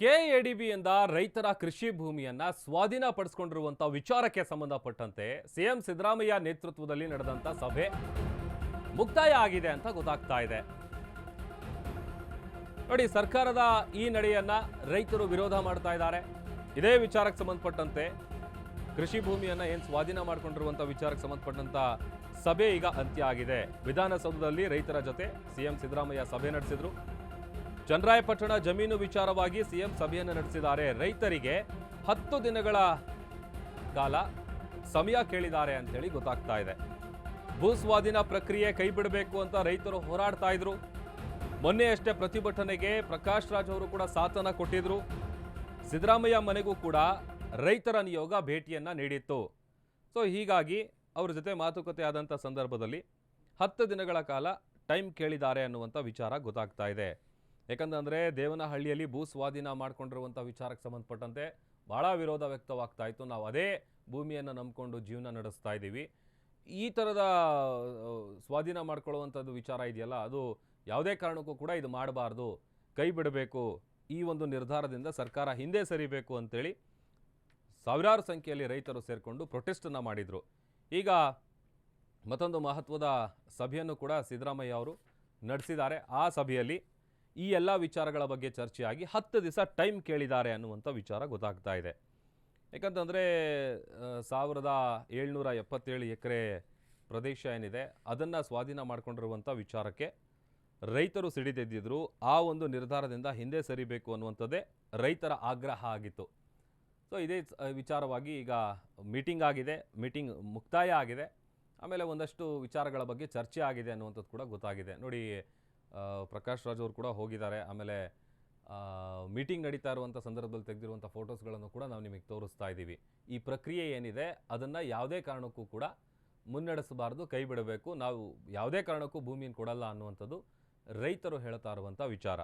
ಕೆಎಡಿಬಿಯಿಂದ ರೈತರ ಕೃಷಿ ಭೂಮಿಯನ್ನ ಸ್ವಾಧೀನ ಪಡಿಸಿಕೊಂಡಿರುವಂತಹ ವಿಚಾರಕ್ಕೆ ಸಂಬಂಧಪಟ್ಟಂತೆ ಸಿಎಂ ಸಿದ್ದರಾಮಯ್ಯ ನೇತೃತ್ವದಲ್ಲಿ ನಡೆದಂತ ಸಭೆ ಮುಕ್ತಾಯ ಆಗಿದೆ ಅಂತ ಗೊತ್ತಾಗ್ತಾ ಇದೆ. ನೋಡಿ, ಸರ್ಕಾರದ ಈ ನಡೆಯನ್ನ ರೈತರು ವಿರೋಧ ಮಾಡ್ತಾ ಇದ್ದಾರೆ. ಇದೇ ವಿಚಾರಕ್ಕೆ ಸಂಬಂಧಪಟ್ಟಂತೆ ಕೃಷಿ ಭೂಮಿಯನ್ನ ಏನು ಸ್ವಾಧೀನ ಮಾಡ್ಕೊಂಡಿರುವಂತ ವಿಚಾರಕ್ಕೆ ಸಂಬಂಧಪಟ್ಟಂತ ಸಭೆ ಈಗ ಅಂತ್ಯ ಆಗಿದೆ. ವಿಧಾನಸೌಧದಲ್ಲಿ ರೈತರ ಜೊತೆ ಸಿಎಂ ಸಿದ್ದರಾಮಯ್ಯ ಸಭೆ ನಡೆಸಿದ್ರು. ಚನ್ನರಾಯಪಟ್ಟಣ ಜಮೀನು ವಿಚಾರವಾಗಿ ಸಿಎಂ ಸಭೆಯನ್ನು ನಡೆಸಿದ್ದಾರೆ. ರೈತರಿಗೆ ಹತ್ತು ದಿನಗಳ ಕಾಲ ಸಮಯ ಕೇಳಿದ್ದಾರೆ ಅಂತೇಳಿ ಗೊತ್ತಾಗ್ತಾ ಇದೆ. ಭೂಸ್ವಾಧೀನ ಪ್ರಕ್ರಿಯೆ ಕೈ ಬಿಡಬೇಕು ಅಂತ ರೈತರು ಹೋರಾಡ್ತಾ ಇದ್ರು. ಮೊನ್ನೆ ಅಷ್ಟೇ ಪ್ರತಿಭಟನೆಗೆ ಪ್ರಕಾಶ್ ರಾಜ್ ಅವರು ಕೂಡ ಸಾಥನ ಕೊಟ್ಟಿದ್ರು. ಸಿದ್ದರಾಮಯ್ಯ ಮನೆಗೂ ಕೂಡ ರೈತರ ನಿಯೋಗ ಭೇಟಿಯನ್ನ ನೀಡಿತ್ತು. ಸೊ, ಹೀಗಾಗಿ ಅವರ ಜೊತೆ ಮಾತುಕತೆ ಆದಂಥ ಸಂದರ್ಭದಲ್ಲಿ ಹತ್ತು ದಿನಗಳ ಕಾಲ ಟೈಮ್ ಕೇಳಿದ್ದಾರೆ ಅನ್ನುವಂಥ ವಿಚಾರ ಗೊತ್ತಾಗ್ತಾ ಇದೆ. ಯಾಕಂತಂದರೆ ದೇವನಹಳ್ಳಿಯಲ್ಲಿ ಭೂ ಸ್ವಾಧೀನ ಮಾಡ್ಕೊಂಡಿರುವಂಥ ವಿಚಾರಕ್ಕೆ ಸಂಬಂಧಪಟ್ಟಂತೆ ಭಾಳ ವಿರೋಧ ವ್ಯಕ್ತವಾಗ್ತಾ ಇತ್ತು. ನಾವು ಅದೇ ಭೂಮಿಯನ್ನು ನಂಬಿಕೊಂಡು ಜೀವನ ನಡೆಸ್ತಾ ಇದ್ದೀವಿ. ಈ ಥರದ ಸ್ವಾಧೀನ ಮಾಡ್ಕೊಳ್ಳುವಂಥದ್ದು ವಿಚಾರ ಇದೆಯಲ್ಲ, ಅದು ಯಾವುದೇ ಕಾರಣಕ್ಕೂ ಕೂಡ ಇದು ಮಾಡಬಾರ್ದು. ಕೈ ಬಿಡಬೇಕು. ಈ ಒಂದು ನಿರ್ಧಾರದಿಂದ ಸರ್ಕಾರ ಹಿಂದೆ ಸರಿಬೇಕು ಅಂತೇಳಿ ಸಾವಿರಾರು ಸಂಖ್ಯೆಯಲ್ಲಿ ರೈತರು ಸೇರಿಕೊಂಡು ಪ್ರೊಟೆಸ್ಟನ್ನು ಮಾಡಿದರು. ಈಗ ಮತ್ತೊಂದು ಮಹತ್ವದ ಸಭೆಯನ್ನು ಕೂಡ ಸಿದ್ದರಾಮಯ್ಯ ಅವರು ನಡೆಸಿದ್ದಾರೆ. ಆ ಸಭೆಯಲ್ಲಿ ಈ ಎಲ್ಲ ವಿಚಾರಗಳ ಬಗ್ಗೆ ಚರ್ಚೆಯಾಗಿ ಹತ್ತು ದಿವಸ ಟೈಮ್ ಕೇಳಿದ್ದಾರೆ ಅನ್ನುವಂಥ ವಿಚಾರ ಗೊತ್ತಾಗ್ತಾ ಇದೆ. ಯಾಕಂತಂದರೆ ಸಾವಿರದ ಏಳ್ನೂರ ಎಪ್ಪತ್ತೇಳು ಎಕರೆ ಪ್ರದೇಶ ಏನಿದೆ, ಅದನ್ನು ಸ್ವಾಧೀನ ಮಾಡಿಕೊಂಡಿರುವಂಥ ವಿಚಾರಕ್ಕೆ ರೈತರು ಸಿಡಿದೆದ್ದಿದ್ರು ಆ ಒಂದು ನಿರ್ಧಾರದಿಂದ ಹಿಂದೆ ಸರಿಬೇಕು ಅನ್ನುವಂಥದ್ದೇ ರೈತರ ಆಗ್ರಹ ಆಗಿತ್ತು. ಸೊ ಇದೇ ವಿಚಾರವಾಗಿ ಈಗ ಮೀಟಿಂಗ್ ಆಗಿದೆ, ಮೀಟಿಂಗ್ ಮುಕ್ತಾಯ ಆಗಿದೆ. ಆಮೇಲೆ ಒಂದಷ್ಟು ವಿಚಾರಗಳ ಬಗ್ಗೆ ಚರ್ಚೆ ಆಗಿದೆ ಅನ್ನುವಂಥದ್ದು ಕೂಡ ಗೊತ್ತಾಗಿದೆ. ನೋಡಿ ಪ್ರಕಾಶ್ ರಾಜ್ ಅವರು ಕೂಡ ಹೋಗಿದ್ದಾರೆ. ಆಮೇಲೆ ಮೀಟಿಂಗ್ ನಡೀತಾ ಇರುವಂಥ ಸಂದರ್ಭದಲ್ಲಿ ತೆಗೆದಿರುವಂಥ ಫೋಟೋಸ್ಗಳನ್ನು ಕೂಡ ನಾವು ನಿಮಗೆ ತೋರಿಸ್ತಾ ಇದ್ದೀವಿ ಈ ಪ್ರಕ್ರಿಯೆ ಏನಿದೆ, ಅದನ್ನು ಯಾವುದೇ ಕಾರಣಕ್ಕೂ ಕೂಡ ಮುನ್ನಡೆಸಬಾರ್ದು, ಕೈ ಬಿಡಬೇಕು. ನಾವು ಯಾವುದೇ ಕಾರಣಕ್ಕೂ ಭೂಮಿಯನ್ನು ಕೊಡಲ್ಲ ಅನ್ನುವಂಥದ್ದು ರೈತರು ಹೇಳ್ತಾ ಇರುವಂಥ ವಿಚಾರ.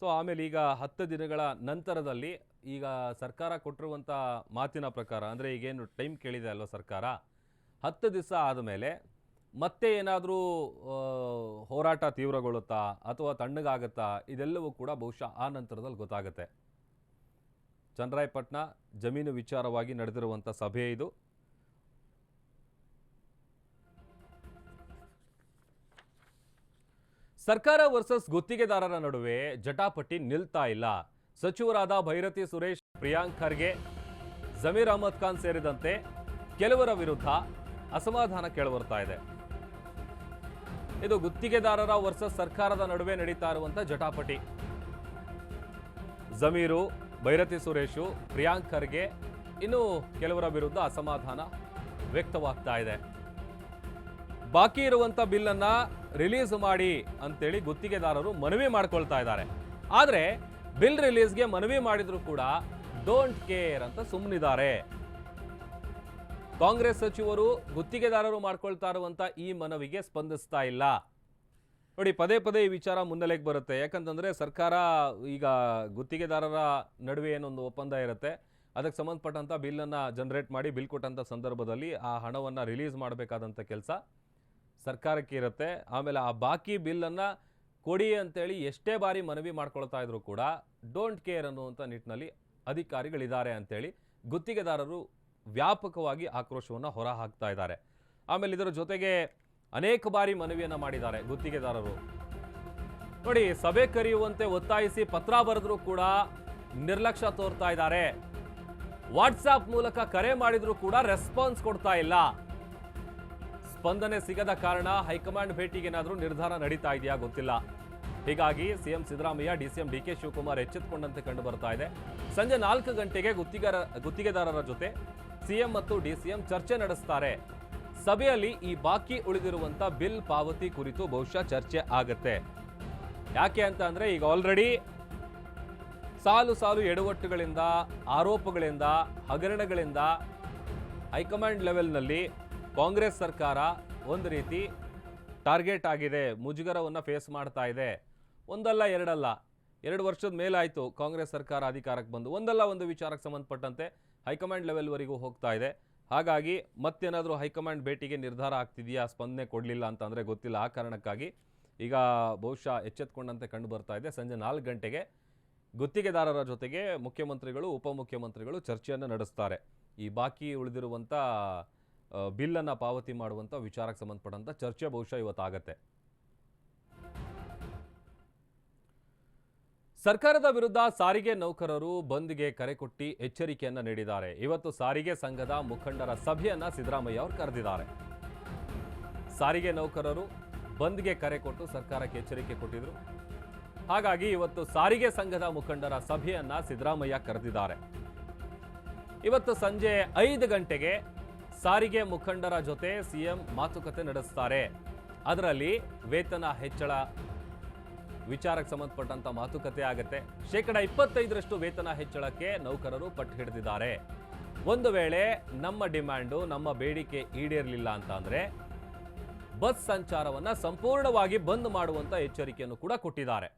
ಸೊ, ಆಮೇಲೆ ಈಗ ಹತ್ತು ದಿನಗಳ ನಂತರದಲ್ಲಿ ಈಗ ಸರ್ಕಾರ ಕೊಟ್ಟಿರುವಂಥ ಮಾತಿನ ಪ್ರಕಾರ, ಅಂದರೆ ಈಗೇನು ಟೈಮ್ ಕೇಳಿದೆ ಅಲ್ವ ಸರ್ಕಾರ? ಹತ್ತು ದಿವಸ ಆದಮೇಲೆ ಮತ್ತೆ ಏನಾದರೂ ಹೋರಾಟ ತೀವ್ರಗೊಳ್ಳುತ್ತಾ ಅಥವಾ ತಣ್ಣಗಾಗುತ್ತಾ ಇದೆಲ್ಲವೂ ಕೂಡ ಬಹುಶಃ ಆ ನಂತರದಲ್ಲಿ ಗೊತ್ತಾಗುತ್ತೆ. ಚನ್ನರಾಯಪಟ್ಟಣ ಜಮೀನು ವಿಚಾರವಾಗಿ ನಡೆದಿರುವಂಥ ಸಭೆ ಇದು. ಸರ್ಕಾರ ವರ್ಸಸ್ ಗುತ್ತಿಗೆದಾರರ ನಡುವೆ ಜಟಾಪಟಿ ನಿಲ್ತಾ ಇಲ್ಲ. ಸಚಿವರಾದ ಭೈರತಿ ಸುರೇಶ್, ಪ್ರಿಯಾಂಕ್ ಖರ್ಗೆ, ಜಮೀರ್ ಅಹಮದ್ ಖಾನ್ ಸೇರಿದಂತೆ ಕೆಲವರ ವಿರುದ್ಧ ಅಸಮಾಧಾನ ಕೇಳಿಬರ್ತಾ ಇದೆ. ಇದು ಗುತ್ತಿಗೆದಾರರ ವರ್ಸಸ್ ಸರ್ಕಾರದ ನಡುವೆ ನಡೀತಾ ಇರುವಂತ ಜಟಾಪಟಿ. ಜಮೀರು ಭೈರತಿ ಸುರೇಶು, ಪ್ರಿಯಾಂಕ್ ಖರ್ಗೆ ಇನ್ನು ಕೆಲವರ ವಿರುದ್ಧ ಅಸಮಾಧಾನ ವ್ಯಕ್ತವಾಗ್ತಾ ಇದೆ. ಬಾಕಿ ಇರುವಂತ ಬಿಲ್ ಅನ್ನ ರಿಲೀಸ್ ಮಾಡಿ ಅಂತೇಳಿ ಗುತ್ತಿಗೆದಾರರು ಮನವಿ ಮಾಡ್ಕೊಳ್ತಾ ಇದ್ದಾರೆ. ಆದ್ರೆ ಬಿಲ್ ರಿಲೀಸ್ಗೆ ಮನವಿ ಮಾಡಿದ್ರು ಕೂಡ ಡೋಂಟ್ ಕೇರ್ ಅಂತ ಸುಮ್ಮನಿದ್ದಾರೆ ಕಾಂಗ್ರೆಸ್ ಸಚಿವರು ಗುತ್ತಿಗೆದಾರರು ಮಾಡ್ಕೊಳ್ತಾ ಇರುವಂಥ ಈ ಮನವಿಗೆ ಸ್ಪಂದಿಸ್ತಾ ಇಲ್ಲ. ನೋಡಿ, ಪದೇ ಪದೇ ಈ ವಿಚಾರ ಮುನ್ನೆಲೆಗೆ ಬರುತ್ತೆ. ಯಾಕಂತಂದ್ರೆ ಸರ್ಕಾರ ಈಗ ಗುತ್ತಿಗೆದಾರರ ನಡುವೆ ಏನೊಂದು ಒಪ್ಪಂದ ಇರುತ್ತೆ. ಅದಕ್ಕೆ ಸಂಬಂಧಪಟ್ಟಂತ ಬಿಲ್ಲನ್ನು ಜನರೇಟ್ ಮಾಡಿ ಬಿಲ್ ಕೊಟ್ಟಂಥ ಸಂದರ್ಭದಲ್ಲಿ ಆ ಹಣವನ್ನು ರಿಲೀಸ್ ಮಾಡಬೇಕಾದಂಥ ಕೆಲಸ ಸರ್ಕಾರಕ್ಕೆ ಇರುತ್ತೆ. ಆಮೇಲೆ ಆ ಬಾಕಿ ಬಿಲ್ಲನ್ನು ಕೊಡಿ ಅಂತೇಳಿ ಎಷ್ಟೇ ಬಾರಿ ಮನವಿ ಮಾಡ್ಕೊಳ್ತಾ ಇದ್ರು ಕೂಡ ಡೋಂಟ್ ಕೇರ್ ಅನ್ನುವಂಥ ನಿಟ್ಟಿನಲ್ಲಿ ಅಧಿಕಾರಿಗಳಿದ್ದಾರೆ ಅಂತೇಳಿ ಗುತ್ತಿಗೆದಾರರು ವ್ಯಾಪಕವಾಗಿ ಆಕ್ರೋಶವನ್ನು ಹೊರ ಹಾಕ್ತಾ ಇದ್ದಾರೆ. ಆಮೇಲೆ ಇದರ ಜೊತೆಗೆ ಅನೇಕ ಬಾರಿ ಮನವಿಯನ್ನು ಮಾಡಿದ್ದಾರೆ ಗುತ್ತಿಗೆದಾರರು. ನೋಡಿ, ಸಭೆ ಕರೆಯುವಂತೆ ಒತ್ತಾಯಿಸಿ ಪತ್ರ ಬರೆದರೂ ಕೂಡ ನಿರ್ಲಕ್ಷ್ಯ ತೋರ್ತಾ ಇದ್ದಾರೆ. ವಾಟ್ಸಾಪ್ ಮೂಲಕ ಕರೆ ಮಾಡಿದರೂ ಕೂಡ ರೆಸ್ಪಾನ್ಸ್ ಕೊಡ್ತಾ ಇಲ್ಲ. ಸ್ಪಂದನೆ ಸಿಗದ ಕಾರಣ ಹೈಕಮಾಂಡ್ ಭೇಟಿಗೆ ಏನಾದರೂ ನಿರ್ಧಾರ ನಡೀತಾ ಇದೆಯಾ ಗೊತ್ತಿಲ್ಲ. ಹೀಗಾಗಿ CM Siddaramaiah DCM D K Shivakumar ಎಚ್ಚೆತ್ತುಕೊಂಡಂತೆ ಕಂಡು ಬರ್ತಾ ಇದೆ. ಸಂಜೆ ನಾಲ್ಕು ಗಂಟೆಗೆ ಗುತ್ತಿಗೆ ಗುತ್ತಿಗೆದಾರರ ಜೊತೆ ಸಿಎಂ ಮತ್ತು ಡಿಸಿಎಂ ಚರ್ಚೆ ನಡೆಸ್ತಾರೆ. ಸಭೆಯಲ್ಲಿ ಈ ಬಾಕಿ ಉಳಿದಿರುವಂತ ಬಿಲ್ ಪಾವತಿ ಕುರಿತು ಬಹುಶಃ ಚರ್ಚೆ ಆಗತ್ತೆ. ಯಾಕೆ ಅಂತ ಅಂದ್ರೆ ಈಗ ಆಲ್ರೆಡಿ ಸಾಲು ಸಾಲು ಎಡವಟ್ಟುಗಳಿಂದ, ಆರೋಪಗಳಿಂದ, ಹಗರಣಗಳಿಂದ ಹೈಕಮಾಂಡ್ ಲೆವೆಲ್ನಲ್ಲಿ ಕಾಂಗ್ರೆಸ್ ಸರ್ಕಾರ ಒಂದು ರೀತಿ ಟಾರ್ಗೆಟ್ ಆಗಿದೆ, ಮುಜುಗರವನ್ನು ಫೇಸ್ ಮಾಡ್ತಾ ಇದೆ. ಒಂದಲ್ಲ, ಎರಡಲ್ಲ. ಎರಡು ವರ್ಷದ ಮೇಲಾಯಿತು ಕಾಂಗ್ರೆಸ್ ಸರ್ಕಾರ ಅಧಿಕಾರಕ್ಕೆ ಬಂದು. ಒಂದಲ್ಲ ಒಂದು ವಿಚಾರಕ್ಕೆ ಸಂಬಂಧಪಟ್ಟಂತೆ ಹೈಕಮಾಂಡ್ ಲೆವೆಲ್ವರೆಗೂ ಹೋಗ್ತಾ ಇದೆ. ಹಾಗಾಗಿ ಮತ್ತೇನಾದರೂ ಹೈಕಮಾಂಡ್ ಭೇಟಿಗೆ ನಿರ್ಧಾರ ಆಗ್ತಿದೆಯಾ, ಸ್ಪಂದನೆ ಕೊಡಲಿಲ್ಲ ಅಂತಂದರೆ ಗೊತ್ತಿಲ್ಲ. ಆ ಕಾರಣಕ್ಕಾಗಿ ಈಗ ಬಹುಶಃ ಎಚ್ಚೆತ್ಕೊಂಡಂತೆ ಕಂಡು ಬರ್ತಾ ಇದೆ. ಸಂಜೆ ನಾಲ್ಕು ಗಂಟೆಗೆ ಗುತ್ತಿಗೆದಾರರ ಜೊತೆಗೆ ಮುಖ್ಯಮಂತ್ರಿಗಳು, ಉಪಮುಖ್ಯಮಂತ್ರಿಗಳು ಚರ್ಚೆಯನ್ನು ನಡೆಸ್ತಾರೆ. ಈ ಬಾಕಿ ಉಳಿದಿರುವಂಥ ಬಿಲ್ಲನ್ನು ಪಾವತಿ ಮಾಡುವಂಥ ವಿಚಾರಕ್ಕೆ ಸಂಬಂಧಪಟ್ಟಂಥ ಚರ್ಚೆ ಬಹುಶಃ ಇವತ್ತಾಗತ್ತೆ. ಸರ್ಕಾರದ ವಿರುದ್ಧ ಸಾರಿಗೆ ನೌಕರರು ಬಂದ್ಗೆ ಕರೆ ಕೊಟ್ಟಿ ಎಚ್ಚರಿಕೆಯನ್ನ ನೀಡಿದ್ದಾರೆ. ಇವತ್ತು ಸಾರಿಗೆ ಸಂಘದ ಮುಖಂಡರ ಸಭೆಯನ್ನ ಸಿದ್ದರಾಮಯ್ಯ ಅವರು ಕರೆದಿದ್ದಾರೆ. ಸಾರಿಗೆ ನೌಕರರು ಬಂದ್ಗೆ ಕರೆ ಕೊಟ್ಟು ಸರ್ಕಾರಕ್ಕೆ ಎಚ್ಚರಿಕೆ ಕೊಟ್ಟಿದ್ರು. ಹಾಗಾಗಿ ಇವತ್ತು ಸಾರಿಗೆ ಸಂಘದ ಮುಖಂಡರ ಸಭೆಯನ್ನ ಸಿದ್ದರಾಮಯ್ಯ ಕರೆದಿದ್ದಾರೆ. ಇವತ್ತು ಸಂಜೆ ಐದು ಗಂಟೆಗೆ ಸಾರಿಗೆ ಮುಖಂಡರ ಜೊತೆ ಸಿಎಂ ಮಾತುಕತೆ ನಡೆಸ್ತಾರೆ. ಅದರಲ್ಲಿ ವೇತನ ಹೆಚ್ಚಳ ವಿಚಾರಕ್ಕೆ ಸಂಬಂಧಪಟ್ಟಂತ ಮಾತುಕತೆ ಆಗುತ್ತೆ. ಶೇಕಡ ಇಪ್ಪತ್ತೈದರಷ್ಟು ವೇತನ ಹೆಚ್ಚಳಕ್ಕೆ ನೌಕರರು ಪಟ್ಟು ಹಿಡಿದಿದ್ದಾರೆ. ಒಂದು ವೇಳೆ ನಮ್ಮ ಡಿಮ್ಯಾಂಡು ನಮ್ಮ ಬೇಡಿಕೆ ಈಡೇರಲಿಲ್ಲ ಅಂತ ಅಂದ್ರೆ ಬಸ್ ಸಂಚಾರವನ್ನ ಸಂಪೂರ್ಣವಾಗಿ ಬಂದ್ ಮಾಡುವಂತ ಎಚ್ಚರಿಕೆಯನ್ನು ಕೂಡ ಕೊಟ್ಟಿದ್ದಾರೆ.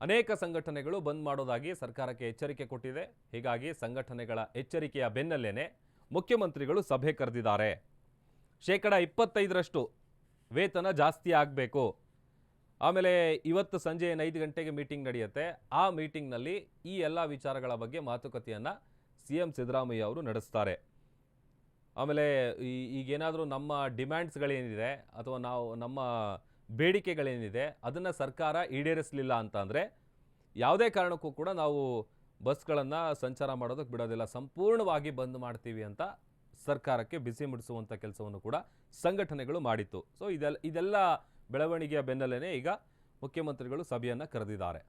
ಅನೇಕ ಸಂಘಟನೆಗಳು ಬಂದ್ ಮಾಡೋದಾಗಿ ಸರ್ಕಾರಕ್ಕೆ ಎಚ್ಚರಿಕೆ ಕೊಟ್ಟಿದೆ. ಹೀಗಾಗಿ ಸಂಘಟನೆಗಳ ಎಚ್ಚರಿಕೆಯ ಬೆನ್ನಲ್ಲೇನೆ ಮುಖ್ಯಮಂತ್ರಿಗಳು ಸಭೆ ಕರೆದಿದ್ದಾರೆ. ಶೇಕಡ ಇಪ್ಪತ್ತೈದರಷ್ಟು ವೇತನ ಜಾಸ್ತಿ ಆಗಬೇಕು. ಆಮೇಲೆ ಇವತ್ತು ಸಂಜೆ ಐದು ಗಂಟೆಗೆ ಮೀಟಿಂಗ್ ನಡೆಯುತ್ತೆ. ಆ ಮೀಟಿಂಗ್ನಲ್ಲಿ ಈ ಎಲ್ಲ ವಿಚಾರಗಳ ಬಗ್ಗೆ ಮಾತುಕತೆಯನ್ನು ಸಿ ಎಂ ಸಿದ್ದರಾಮಯ್ಯ ಅವರು ನಡೆಸ್ತಾರೆ. ಆಮೇಲೆ ಈ ಈಗೇನಾದರೂ ನಮ್ಮ ಡಿಮ್ಯಾಂಡ್ಸ್ಗಳೇನಿದೆ ಅಥವಾ ನಾವು ನಮ್ಮ ಬೇಡಿಕೆಗಳೇನಿದೆ ಅದನ್ನು ಸರ್ಕಾರ ಈಡೇರಿಸಲಿಲ್ಲ ಅಂತಂದರೆ ಯಾವುದೇ ಕಾರಣಕ್ಕೂ ಕೂಡ ನಾವು ಬಸ್ಗಳನ್ನು ಸಂಚಾರ ಮಾಡೋದಕ್ಕೆ ಬಿಡೋದಿಲ್ಲ. ಸಂಪೂರ್ಣವಾಗಿ ಬಂದ್ ಮಾಡ್ತೀವಿ ಅಂತ ಸರ್ಕಾರಕ್ಕೆ ಬಿಸಿ ಮುಡಿಸುವಂಥ ಕೆಲಸವನ್ನು ಕೂಡ ಸಂಘಟನೆಗಳು ಮಾಡಿತ್ತು. ಸೊ ಇದೆಲ್ಲ ಇದೆಲ್ಲ ಬೆಳವಣಿಗೆಯ ಬೆನ್ನಲ್ಲೇ ಈಗ ಮುಖ್ಯಮಂತ್ರಿಗಳು ಸಭೆಯನ್ನು ಕರೆದಿದ್ದಾರೆ.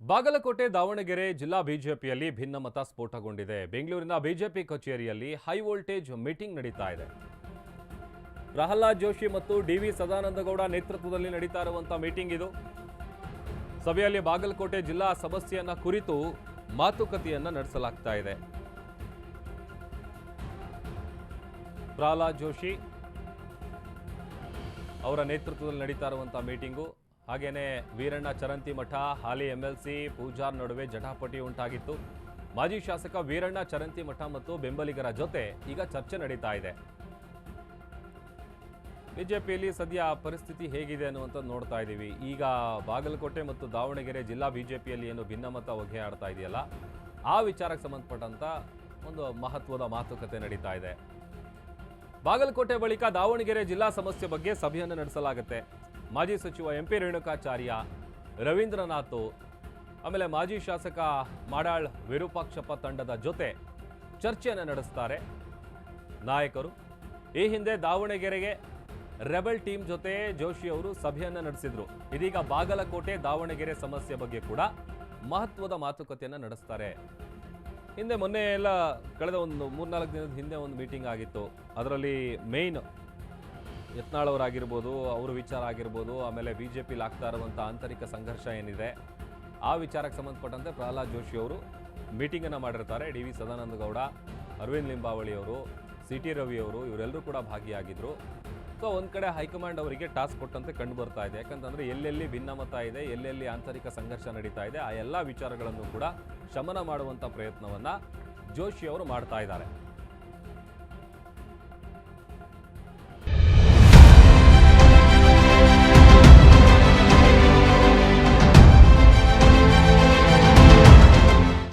ಬಾಗಲಕೋಟೆ, ದಾವಣಗೆರೆ ಜಿಲ್ಲಾ ಬಿಜೆಪಿಯಲ್ಲಿ ಭಿನ್ನಮತ ಸ್ಫೋಟಗೊಂಡಿದೆ. ಬೆಂಗಳೂರಿನ ಬಿಜೆಪಿ ಕಚೇರಿಯಲ್ಲಿ ಹೈ ವೋಲ್ಟೇಜ್ ಮೀಟಿಂಗ್ ನಡೀತಾ ಇದೆ. ಪ್ರಹ್ಲಾದ್ ಜೋಶಿ ಮತ್ತು ಡಿವಿ ಸದಾನಂದಗೌಡ ನೇತೃತ್ವದಲ್ಲಿ ನಡೀತಾ ಇರುವಂತಹ ಮೀಟಿಂಗ್ ಇದು. ಸಭೆಯಲ್ಲಿ ಬಾಗಲಕೋಟೆ ಜಿಲ್ಲಾ ಸಮಸ್ಯೆಯನ್ನ ಕುರಿತು ಮಾತುಕತೆಯನ್ನ ನಡೆಸಲಾಗ್ತಾ ಇದೆ. ಪ್ರಹ್ಲಾದ್ ಜೋಶಿ ಅವರ ನೇತೃತ್ವದಲ್ಲಿ ನಡೀತಾ ಇರುವಂತಹ ಮೀಟಿಂಗು. ಹಾಗೇನೆ ವೀರಣ್ಣ ಚರಂತಿ ಮಠ, ಹಾಲಿ ಎಂ ಎಲ್ ಸಿ ಪೂಜಾರ್ ನಡುವೆ ಜಟಾಪಟಿ ಉಂಟಾಗಿತ್ತು. ಮಾಜಿ ಶಾಸಕ ವೀರಣ್ಣ ಚರಂತಿ ಮಠ ಮತ್ತು ಬೆಂಬಲಿಗರ ಜೊತೆ ಈಗ ಚರ್ಚೆ ನಡೀತಾ ಇದೆ. ಬಿಜೆಪಿಯಲ್ಲಿ ಸದ್ಯ ಪರಿಸ್ಥಿತಿ ಹೇಗಿದೆ ಅನ್ನುವಂಥದ್ದು ನೋಡ್ತಾ ಇದ್ದೀವಿ. ಈಗ ಬಾಗಲಕೋಟೆ ಮತ್ತು ದಾವಣಗೆರೆ ಜಿಲ್ಲಾ ಬಿಜೆಪಿಯಲ್ಲಿ ಏನು ಭಿನ್ನಮತ ಹೊಗೆ ಆಡ್ತಾ ಇದೆಯಲ್ಲ, ಆ ವಿಚಾರಕ್ಕೆ ಸಂಬಂಧಪಟ್ಟಂಥ ಒಂದು ಮಹತ್ವದ ಮಾತುಕತೆ ನಡೀತಾ ಇದೆ. ಬಾಗಲಕೋಟೆ ಬಳಿಕ ದಾವಣಗೆರೆ ಜಿಲ್ಲಾ ಸಮಸ್ಯೆ ಬಗ್ಗೆ ಸಭೆಯನ್ನು ನಡೆಸಲಾಗುತ್ತೆ. ಮಾಜಿ ಸಚಿವ ಎಂ ಪಿ ರೇಣುಕಾಚಾರ್ಯ ರವೀಂದ್ರನಾಥ್, ಆಮೇಲೆ ಮಾಜಿ ಶಾಸಕ ಮಾಡಾಳ್ ವಿರೂಪಾಕ್ಷಪ್ಪ ತಂಡದ ಜೊತೆ ಚರ್ಚೆಯನ್ನು ನಡೆಸ್ತಾರೆ. ನಾಯಕರು, ಈ ಹಿಂದೆ ದಾವಣಗೆರೆಗೆ ರೆಬಲ್ ಟೀಮ್ ಜೊತೆ ಜೋಶಿ ಅವರು ಸಭೆಯನ್ನು ನಡೆಸಿದ್ರು. ಇದೀಗ ಬಾಗಲಕೋಟೆ ದಾವಣಗೆರೆ ಸಮಸ್ಯೆ ಬಗ್ಗೆ ಕೂಡ ಮಹತ್ವದ ಮಾತುಕತೆಯನ್ನು ನಡೆಸ್ತಾರೆ. ಹಿಂದೆ ಮೊನ್ನೆ ಎಲ್ಲ ಕಳೆದ ಒಂದು ಮೂರ್ನಾಲ್ಕು ದಿನದ ಹಿಂದೆ ಒಂದು ಮೀಟಿಂಗ್ ಆಗಿತ್ತು. ಅದರಲ್ಲಿ ಮೇಯ್ನ್ ಯತ್ನಾಳವರಾಗಿರ್ಬೋದು ಅವರ ವಿಚಾರ ಆಗಿರ್ಬೋದು, ಆಮೇಲೆ ಬಿ ಜೆ ಪಿಲಿ ಆಗ್ತಾ ಇರುವಂಥ ಆಂತರಿಕ ಸಂಘರ್ಷ ಏನಿದೆ, ಆ ವಿಚಾರಕ್ಕೆ ಸಂಬಂಧಪಟ್ಟಂತೆ ಪ್ರಹ್ಲಾದ್ ಜೋಶಿ ಅವರು ಮೀಟಿಂಗನ್ನು ಮಾಡಿರ್ತಾರೆ. ಡಿ ವಿ ಸದಾನಂದ ಗೌಡ, ಅರವಿಂದ್ ಲಿಂಬಾವಳಿ ಅವರು, ಸಿ ಟಿ ರವಿ ಅವರು ಇವರೆಲ್ಲರೂ ಕೂಡ ಭಾಗಿಯಾಗಿದ್ದರು ಸೊ ಒಂದು ಕಡೆ ಹೈಕಮಾಂಡ್ ಅವರಿಗೆ ಟಾಸ್ಕ್ ಕೊಟ್ಟಂತೆ ಕಂಡು ಬರ್ತಾ ಇದೆ. ಯಾಕಂತಂದರೆ ಎಲ್ಲೆಲ್ಲಿ ಭಿನ್ನಮತ ಇದೆ, ಎಲ್ಲೆಲ್ಲಿ ಆಂತರಿಕ ಸಂಘರ್ಷ ನಡೀತಾ ಇದೆ, ಆ ಎಲ್ಲ ವಿಚಾರಗಳನ್ನು ಕೂಡ ಶಮನ ಮಾಡುವಂಥ ಪ್ರಯತ್ನವನ್ನು ಜೋಶಿ ಅವರು ಮಾಡ್ತಾ ಇದ್ದಾರೆ.